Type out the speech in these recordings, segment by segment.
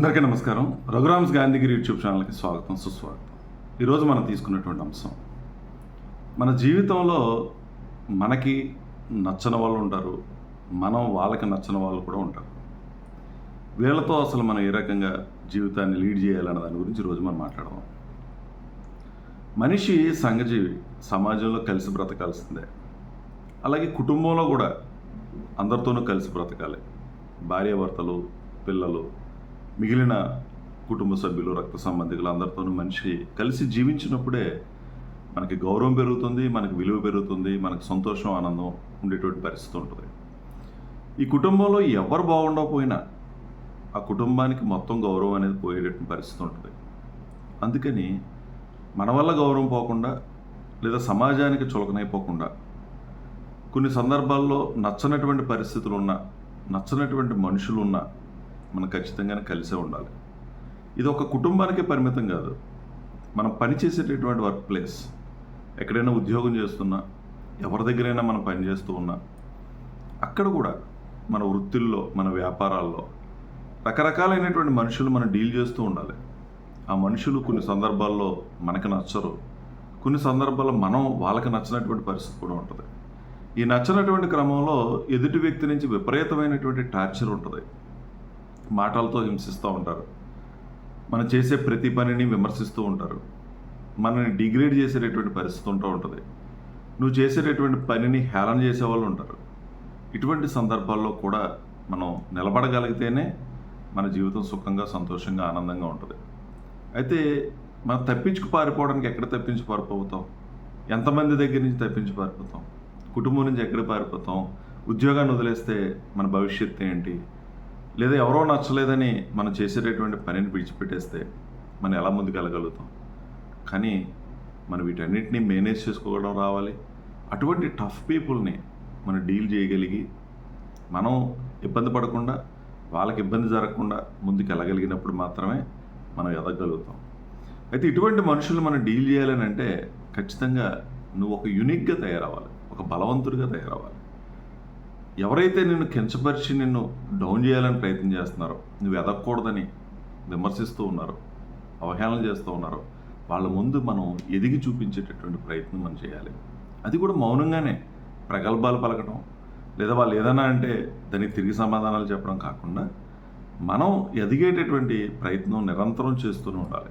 అందరికీ నమస్కారం. రఘురామ్స్ గాంధీగిరి యూట్యూబ్ ఛానల్కి స్వాగతం సుస్వాగతం. ఈరోజు మనం తీసుకున్నటువంటి అంశం మన జీవితంలో మనకి నచ్చని వాళ్ళు ఉంటారు మనం వాళ్ళకి నచ్చని వాళ్ళు కూడా ఉంటారు. వీళ్ళతో అసలు మనం ఏ రకంగా జీవితాన్ని లీడ్ చేయాలన్న దాని గురించి ఈరోజు మనం మాట్లాడదాం. మనిషి సంఘజీవి సమాజంలో కలిసి బ్రతకాల్సిందే. అలాగే కుటుంబంలో కూడా అందరితోనూ కలిసి బ్రతకాలి. భార్యాభర్తలు పిల్లలు మిగిలిన కుటుంబ సభ్యులు రక్త సంబంధికులు అందరితోనూ మనిషి కలిసి జీవించినప్పుడే మనకి గౌరవం పెరుగుతుంది మనకి విలువ పెరుగుతుంది మనకు సంతోషం ఆనందం ఉండేటువంటి పరిస్థితి ఉంటుంది. ఈ కుటుంబంలో ఎవరు బాగుండకపోయినా ఆ కుటుంబానికి మొత్తం గౌరవం అనేది పోయేటటువంటి పరిస్థితి ఉంటుంది. అందుకని మన వల్ల గౌరవం పోకుండా లేదా సమాజానికి చులకనైపోకుండా కొన్ని సందర్భాల్లో నచ్చనటువంటి పరిస్థితులు ఉన్నా నచ్చనటువంటి మనుషులు ఉన్నా మనం ఖచ్చితంగానే కలిసే ఉండాలి. ఇది ఒక కుటుంబానికే పరిమితం కాదు. మనం పని చేసేటటువంటి వర్క్ ప్లేస్ ఎక్కడైనా ఉద్యోగం చేస్తున్నా ఎవరి దగ్గరైనా మనం పని చేస్తూ ఉన్నా అక్కడ కూడా మన వృత్తుల్లో మన వ్యాపారాల్లో రకరకాలైనటువంటి మనుషులు మనం డీల్ చేస్తూ ఉండాలి. ఆ మనుషులు కొన్ని సందర్భాల్లో మనకు నచ్చరు. కొన్ని సందర్భాల్లో మనం వాళ్ళకి నచ్చినటువంటి పరిస్థితి కూడా ఉంటుంది. ఈ నచ్చినటువంటి క్రమంలో ఎదుటి వ్యక్తి నుంచి విపరీతమైనటువంటి టార్చర్ ఉంటుంది. మాటలతో హింసిస్తూ ఉంటారు. మనం చేసే ప్రతి పనిని విమర్శిస్తూ ఉంటారు. మనని డిగ్రేడ్ చేసేటటువంటి పరిస్థితి ఉంటూ ఉంటుంది. నువ్వు చేసేటటువంటి పనిని హేళన చేసేవాళ్ళు ఉంటారు. ఇటువంటి సందర్భాల్లో కూడా మనం నిలబడగలిగితేనే మన జీవితం సుఖంగా సంతోషంగా ఆనందంగా ఉంటుంది. అయితే మనం తప్పించుకు పారిపోవడానికి ఎక్కడ తప్పించి పారిపోతాం? ఎంతమంది దగ్గర నుంచి తప్పించి పారిపోతాం? కుటుంబం నుంచి ఎక్కడ పారిపోతాం? ఉద్యోగాన్ని వదిలేస్తే మన భవిష్యత్తు ఏంటి? లేదా ఎవరో నచ్చలేదని మనం చేసేటటువంటి పనిని విడిచిపెట్టేస్తే మనం ఎలా ముందుకు వెళ్ళగలుగుతాం? కానీ మనం వీటన్నిటిని మేనేజ్ చేసుకోవడం రావాలి. అటువంటి టఫ్ పీపుల్ని మనం డీల్ చేయగలిగి మనం ఇబ్బంది పడకుండా వాళ్ళకి ఇబ్బంది జరగకుండా ముందుకు వెళ్ళగలిగినప్పుడు మాత్రమే మనం ఎదగలుగుతాం. అయితే ఇటువంటి మనుషులు మనం డీల్ చేయాలని అంటే ఖచ్చితంగా నువ్వు ఒక యూనిక్గా తయారవ్వాలి. ఒక బలవంతుడిగా తయారవ్వాలి. ఎవరైతే నిన్ను కించపరిచి నిన్ను డౌన్ చేయాలని ప్రయత్నం చేస్తున్నారో నువ్వు ఎదగకూడదని విమర్శిస్తూ ఉన్నారో అవహేళన చేస్తూ ఉన్నారో వాళ్ళ ముందు మనం ఎదిగి చూపించేటటువంటి ప్రయత్నం మనం చేయాలి. అది కూడా మౌనంగానే ప్రగల్భాలు పలకడం లేదా వాళ్ళు ఏదైనా అంటే దానికి తిరిగి సమాధానాలు చెప్పడం కాకుండా మనం ఎదిగేటటువంటి ప్రయత్నం నిరంతరం చేస్తూనే ఉండాలి.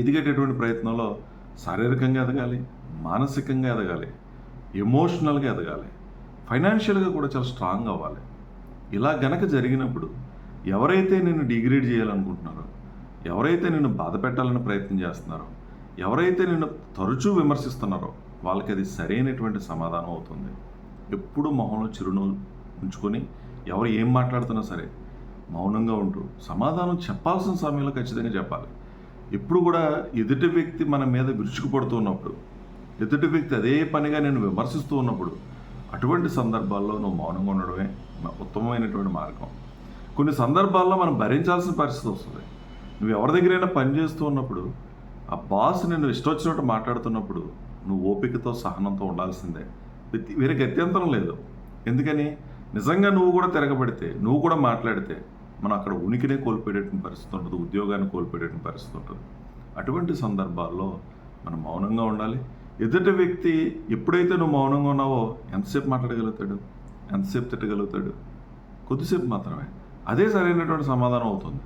ఎదిగేటటువంటి ప్రయత్నంలో శారీరకంగా ఎదగాలి మానసికంగా ఎదగాలి ఎమోషనల్గా ఎదగాలి. ఫైనాన్షియల్గా కూడా చాలా స్ట్రాంగ్ అవ్వాలి. ఇలా గనక జరిగినప్పుడు ఎవరైతే నిన్ను డిగ్రేడ్ చేయాలనుకుంటున్నారో ఎవరైతే నిన్ను బాధ పెట్టాలని ప్రయత్నం చేస్తున్నారో ఎవరైతే నిన్ను తరచూ విమర్శిస్తున్నారో వాళ్ళకి అది సరైనటువంటి సమాధానం అవుతుంది. ఎప్పుడు మౌనం చిరునవ్వు ఉంచుకొని ఎవరు ఏం మాట్లాడుతున్నా సరే మౌనంగా ఉంటూ సమాధానం చెప్పాల్సిన సమయంలో ఖచ్చితంగా చెప్పాలి. ఎప్పుడు కూడా ఎదుటి వ్యక్తి మన మీద విరుచుకుపడుతూ ఉన్నప్పుడు ఎదుటి వ్యక్తి అదే పనిగా నేను విమర్శిస్తూ ఉన్నప్పుడు అటువంటి సందర్భాల్లో నువ్వు మౌనంగా ఉండడమే ఉత్తమమైనటువంటి మార్గం. కొన్ని సందర్భాల్లో మనం భరించాల్సిన పరిస్థితి వస్తుంది. నువ్వు ఎవరి దగ్గరైనా పని చేస్తూ ఉన్నప్పుడు ఆ బాస్ నిన్ను ఇష్టొచ్చినట్టు మాట్లాడుతున్నప్పుడు నువ్వు ఓపికతో సహనంతో ఉండాల్సిందే. వ్యక్తి- వేరే గత్యంతరం లేదు. ఎందుకని? నిజంగా నువ్వు కూడా తిరగబడితే నువ్వు కూడా మాట్లాడితే మనం అక్కడ ఉనికినే కోల్పోయేటటువంటి పరిస్థితి ఉంటుంది ఉద్యోగాన్ని కోల్పోయేటటువంటి పరిస్థితి ఉంటుంది. అటువంటి సందర్భాల్లో మనం మౌనంగా ఉండాలి. ఎదుటి వ్యక్తి ఎప్పుడైతే నువ్వు మౌనంగా ఉన్నావో ఎంతసేపు మాట్లాడగలుగుతాడు? ఎంతసేపు తిట్టగలుగుతాడు? కొద్దిసేపు మాత్రమే. అదే సరైనటువంటి సమాధానం అవుతుంది.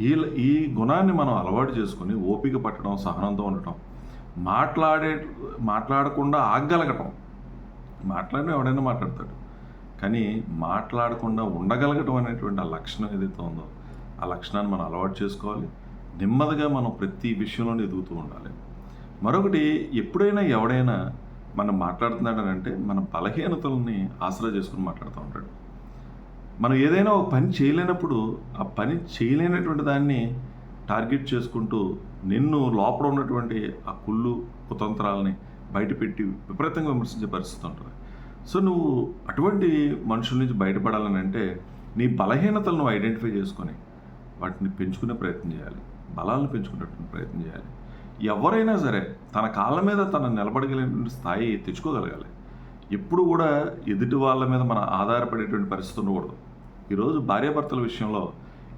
ఈ ఈ గుణాన్ని మనం అలవాటు చేసుకుని ఓపిక పట్టడం సహనంతో ఉండటం మాట్లాడే మాట్లాడకుండా ఆగగలగటం. మాట్లాడిన ఎవడైనా మాట్లాడతాడు. కానీ మాట్లాడకుండా ఉండగలగటం అనేటువంటి ఆ లక్షణం ఏదైతే ఉందో ఆ లక్షణాన్ని మనం అలవాటు చేసుకోవాలి. నెమ్మదిగా మనం ప్రతి విషయంలోనే ఎదుగుతూ ఉండాలి. మరొకటి ఎప్పుడైనా ఎవడైనా మనం మాట్లాడుతున్నాడని అంటే మన బలహీనతల్ని ఆసరా చేసుకుని మాట్లాడుతూ ఉంటాడు. మనం ఏదైనా ఒక పని చేయలేనప్పుడు ఆ పని చేయలేనటువంటి దాన్ని టార్గెట్ చేసుకుంటూ నిన్ను లోపల ఉన్నటువంటి ఆ కుళ్ళు కుతంత్రాలని బయటపెట్టి విపరీతంగా విమర్శించే పరిస్థితి ఉంటుంది. సో నువ్వు అటువంటి మనుషుల నుంచి బయటపడాలని అంటే నీ బలహీనతలను ఐడెంటిఫై చేసుకొని వాటిని పెంచుకునే ప్రయత్నం చేయాలి. బలాలను పెంచుకునేటువంటి ప్రయత్నం చేయాలి. ఎవరైనా సరే తన కాళ్ళ మీద తన నిలబడగలిగిన స్థాయి తెచ్చుకోగలగాలి. ఎప్పుడు కూడా ఎదుటి వాళ్ళ మీద మన ఆధారపడేటువంటి పరిస్థితి ఉండకూడదు. ఈరోజు భార్యాభర్తల విషయంలో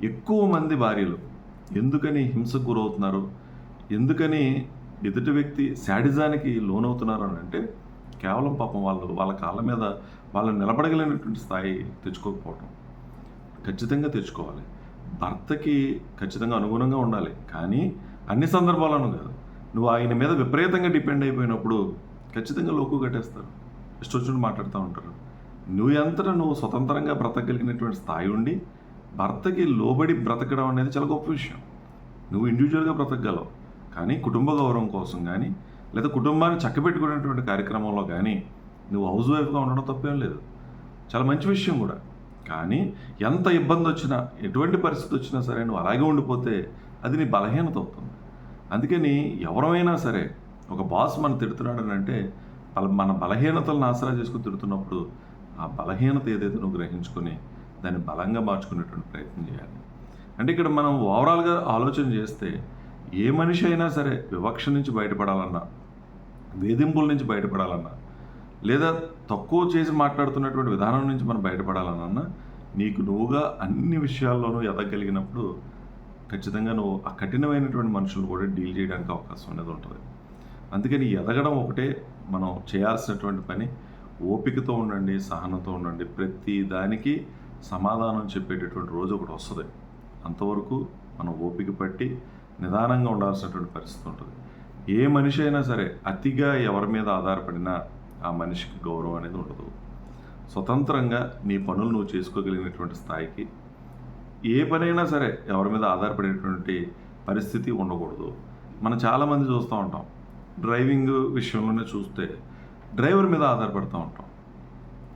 ఎక్కువ మంది భార్యలు ఎందుకని హింసకు గురవుతున్నారు? ఎందుకని ఎదుటి వ్యక్తి శాడిజానికి లోనవుతున్నారు అని అంటే కేవలం పాపం వాళ్ళు వాళ్ళ కాళ్ళ మీద వాళ్ళు నిలబడగలిగినటువంటి స్థాయి తెచ్చుకోకపోవటం. ఖచ్చితంగా తెచ్చుకోవాలి. భర్తకి ఖచ్చితంగా అనుగుణంగా ఉండాలి. కానీ అన్ని సందర్భాలను కాదు. నువ్వు ఆయన మీద విపరీతంగా డిపెండ్ అయిపోయినప్పుడు ఖచ్చితంగా లోకు కట్టేస్తారు. ఇష్టం వచ్చినట్టు మాట్లాడుతూ ఉంటారు నువ్వు ఎంత నువ్వు స్వతంత్రంగా బ్రతకగలిగినటువంటి స్థాయి ఉండి భర్తకి లోబడి బ్రతకడం అనేది చాలా గొప్ప విషయం. నువ్వు ఇండివిజువల్గా బ్రతకగలవు. కానీ కుటుంబ గౌరవం కోసం కానీ లేదా కుటుంబాన్ని చక్కబెట్టుకునేటువంటి కార్యక్రమంలో కానీ నువ్వు హౌస్ వైఫ్గా ఉండడం తప్పేం లేదు. చాలా మంచి విషయం కూడా. కానీ ఎంత ఇబ్బంది వచ్చినా ఎటువంటి పరిస్థితి వచ్చినా సరే నువ్వు అలాగే ఉండిపోతే అది నీ బలహీనత అవుతుంది అందుకని ఎవరైనా సరే ఒక బాస్ మనం తిడుతున్నాడని అంటే మన బలహీనతలను ఆసరా చేసుకుని తిడుతున్నప్పుడు ఆ బలహీనత ఏదైతే నువ్వు గ్రహించుకొని దాన్ని బలంగా మార్చుకునేటువంటి ప్రయత్నం చేయాలి. అంటే ఇక్కడ మనం ఓవరాల్గా ఆలోచన చేస్తే ఏ మనిషి అయినా సరే వివక్ష నుంచి బయటపడాలన్నా వేధింపుల నుంచి బయటపడాలన్నా లేదా తక్కువ చేసి మాట్లాడుతున్నటువంటి విధానం నుంచి మనం బయటపడాలన్నా నీకు నువ్వుగా అన్ని విషయాల్లోనూ ఎదగలిగినప్పుడు ఖచ్చితంగా నువ్వు ఆ కఠినమైనటువంటి మనుషులు కూడా డీల్ చేయడానికి అవకాశం అనేది ఉంటుంది. అందుకని ఎదగడం ఒకటే మనం చేయాల్సినటువంటి పని. ఓపికతో ఉండండి సహనంతో ఉండండి. ప్రతి దానికి సమాధానం చెప్పేటటువంటి రోజు ఒకటి వస్తుంది. అంతవరకు మనం ఓపిక పట్టి నిదానంగా ఉండాల్సినటువంటి పరిస్థితి ఉంటుంది. ఏ మనిషి అయినా సరే అతిగా ఎవరి మీద ఆధారపడినా ఆ మనిషికి గౌరవం అనేది ఉండదు. స్వతంత్రంగా నీ పనులు నువ్వు చేసుకోగలిగినటువంటి స్థాయికి ఏ పనైనా సరే ఎవరి మీద ఆధారపడేటువంటి పరిస్థితి ఉండకూడదు. మనం చాలామంది చూస్తూ ఉంటాం. డ్రైవింగ్ విషయంలోనే చూస్తే డ్రైవర్ మీద ఆధారపడుతూ ఉంటాం.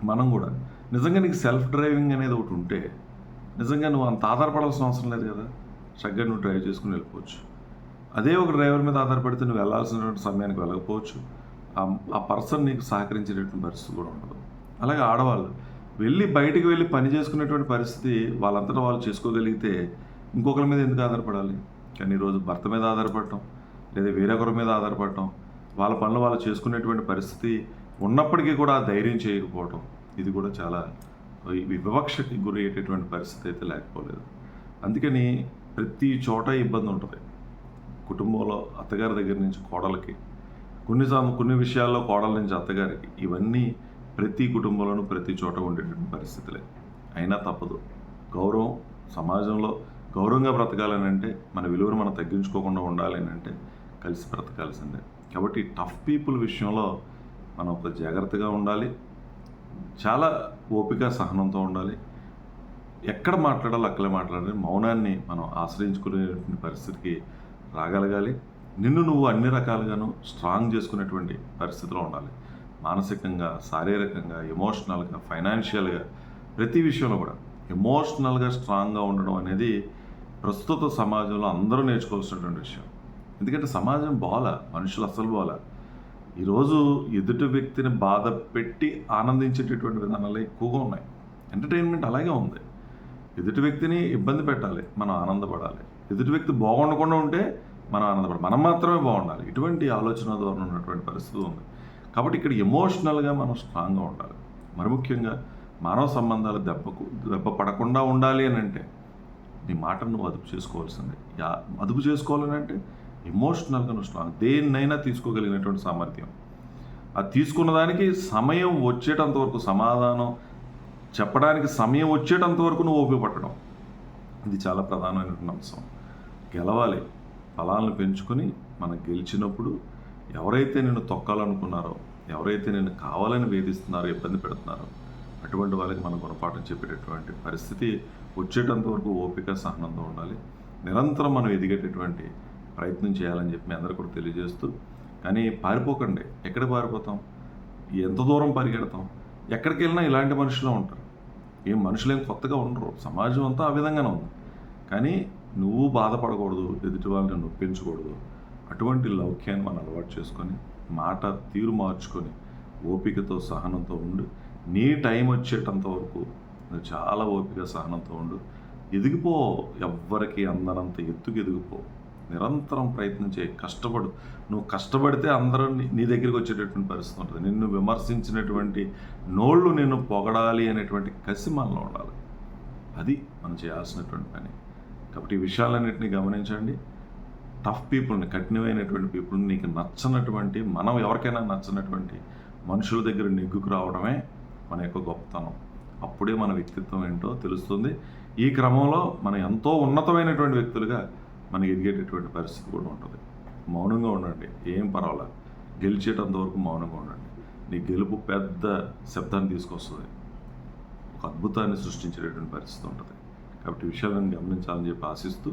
మనం కూడా. నిజంగా నీకు సెల్ఫ్ డ్రైవింగ్ అనేది ఒకటి ఉంటే నిజంగా నువ్వు అంత ఆధారపడాల్సిన అవసరం లేదు కదా. చక్కగా నువ్వు డ్రైవ్ చేసుకుని వెళ్ళిపోవచ్చు. అదే ఒక డ్రైవర్ మీద ఆధారపడితే నువ్వు వెళ్ళాల్సినటువంటి సమయానికి వెళ్ళకపోవచ్చు. ఆ- ఆ పర్సన్ నీకు సహకరించేటటువంటి పరిస్థితి కూడా ఉండదు. అలాగే ఆడవాళ్ళు. వెళ్ళి బయటికి వెళ్ళి పని చేసుకునేటువంటి పరిస్థితి వాళ్ళంతటా వాళ్ళు చేసుకోగలిగితే ఇంకొకరి మీద ఎందుకు ఆధారపడాలి? కానీ ఈరోజు భర్త మీద ఆధారపడటం లేదా వేరొకరి మీద ఆధారపడటం వాళ్ళ పనులు వాళ్ళు చేసుకునేటువంటి పరిస్థితి ఉన్నప్పటికీ కూడా ధైర్యం చేయకపోవటం ఇది కూడా చాలా వివక్షకి గురి అయ్యేటటువంటి పరిస్థితి అయితే లేకపోలేదు. అందుకని ప్రతి చోట ఇబ్బంది ఉంటుంది. కుటుంబంలో అత్తగారి దగ్గర నుంచి కోడలకి కొన్ని కొన్ని విషయాల్లో కోడల నుంచి అత్తగారికి ఇవన్నీ ప్రతి కుటుంబంలోనూ ప్రతి చోట ఉండేటువంటి పరిస్థితులే. అయినా తప్పదు. గౌరవం సమాజంలో గౌరవంగా బ్రతకాలని అంటే మన విలువను మనం తగ్గించుకోకుండా ఉండాలి అని అంటే కలిసి బ్రతకాల్సిందే. కాబట్టి టఫ్ పీపుల్ విషయంలో మనం ఒక జాగ్రత్తగా ఉండాలి. చాలా ఓపిక సహనంతో ఉండాలి. ఎక్కడ మాట్లాడాలో అక్కడే మాట్లాడాలి. మౌనాన్ని మనం ఆశ్రయించుకునేటువంటి పరిస్థితికి రాగలగాలి. నిన్ను నువ్వు అన్ని రకాలుగాను స్ట్రాంగ్ చేసుకునేటువంటి పరిస్థితిలో ఉండాలి. మానసికంగా శారీరకంగా ఎమోషనల్గా ఫైనాన్షియల్గా ప్రతి విషయంలో కూడా ఎమోషనల్గా స్ట్రాంగ్గా ఉండడం అనేది ప్రస్తుత సమాజంలో అందరూ నేర్చుకోవాల్సినటువంటి విషయం. ఎందుకంటే సమాజం బాల మనుషులు అసలు బాల. ఈరోజు ఎదుటి వ్యక్తిని బాధ పెట్టి ఆనందించేటటువంటి విధానాలు ఎక్కువగా ఉన్నాయి. ఎంటర్టైన్మెంట్ అలాగే ఉంది. ఎదుటి వ్యక్తిని ఇబ్బంది పెట్టాలి మనం ఆనందపడాలి. ఎదుటి వ్యక్తి బాగుండకుండా ఉంటే మనం ఆనందపడాలి మనం మాత్రమే బాగుండాలి. ఇటువంటి ఆలోచన ద్వారా ఉన్నటువంటి పరిస్థితి ఉంది. కాబట్టి ఇక్కడ ఎమోషనల్గా మనం స్ట్రాంగ్గా ఉండాలి. మరి ముఖ్యంగా మానవ సంబంధాలు దెబ్బకు దెబ్బ పడకుండా ఉండాలి అని అంటే నీ మాటను నువ్వు అదుపు చేసుకోవాల్సిందే. యా అదుపు చేసుకోవాలని అంటే ఎమోషనల్గా నువ్వు స్ట్రాంగ్ దేన్నైనా తీసుకోగలిగినటువంటి సామర్థ్యం. అది తీసుకున్న దానికి సమయం వచ్చేటంత వరకు సమాధానం చెప్పడానికి సమయం వచ్చేటంత వరకు నువ్వు ఉపయోగపడడం ఇది చాలా ప్రధానమైనటువంటి అంశం. గెలవాలి. ఫలాలను పెంచుకొని మనం గెలిచినప్పుడు ఎవరైతే నిన్ను తొక్కాలనుకున్నారో ఎవరైతే నిన్ను కావాలని వేధిస్తున్నారో ఇబ్బంది పెడుతున్నారో అటువంటి వాళ్ళకి మనం గుణపాఠం చెప్పేటటువంటి పరిస్థితి వచ్చేటంత వరకు ఓపిక సహనంతో ఉండాలి. నిరంతరం మనం ఎదిగేటటువంటి ప్రయత్నం చేయాలని చెప్పి మీ అందరూ కూడా తెలియజేస్తూ కానీ పారిపోకండి. ఎక్కడ పారిపోతాం? ఎంత దూరం పరిగెడతాం? ఎక్కడికి వెళ్ళినా ఇలాంటి మనుషులు ఉంటారు. ఏం మనుషులేం కొత్తగా ఉండరు. సమాజం అంతా ఆ విధంగానే ఉంది. కానీ నువ్వు బాధపడకూడదు ఎదుటి వాళ్ళని నొప్పించకూడదు. అటువంటి లౌక్యాన్ని మనం అలవాటు చేసుకొని మాట తీరు మార్చుకొని ఓపికతో సహనంతో ఉండు. నీ టైం వచ్చేటంత వరకు నువ్వు చాలా ఓపిక సహనంతో ఉండు. ఎదిగిపో ఎవ్వరికి అందనంత ఎత్తుకు ఎదిగిపో. నిరంతరం ప్రయత్నం చేయి కష్టపడు. నువ్వు కష్టపడితే అందరూ నీ- నీ దగ్గరికి వచ్చేటటువంటి పరిస్థితి ఉంటుంది. నిన్ను విమర్శించినటువంటి నోళ్ళు నిన్ను పొగడాలి అనేటువంటి కసి మనలో ఉండాలి. అది మనం చేయాల్సినటువంటి పని. కాబట్టి ఈ విషయాలన్నింటినీ గమనించండి. టఫ్ పీపుల్ని కఠినమైనటువంటి పీపుల్ని నీకు నచ్చనటువంటి మనం ఎవరికైనా నచ్చనటువంటి మనుషుల దగ్గర నెగ్గుకు రావడమే మన యొక్క గొప్పతనం. అప్పుడే మన వ్యక్తిత్వం ఏంటో తెలుస్తుంది. ఈ క్రమంలో మనం ఎంతో ఉన్నతమైనటువంటి వ్యక్తులుగా మనకి ఎదిగేటటువంటి పరిస్థితి కూడా ఉంటుంది. మౌనంగా ఉండండి. ఏం పర్వాలేదు. గెలిచేటంత వరకు మౌనంగా ఉండండి. నీ గెలుపు పెద్ద శబ్దాన్ని తీసుకొస్తుంది. ఒక అద్భుతాన్ని సృష్టించేటటువంటి పరిస్థితి ఉంటుంది. కాబట్టి విషయాలను గమనించాలని చెప్పి ఆశిస్తూ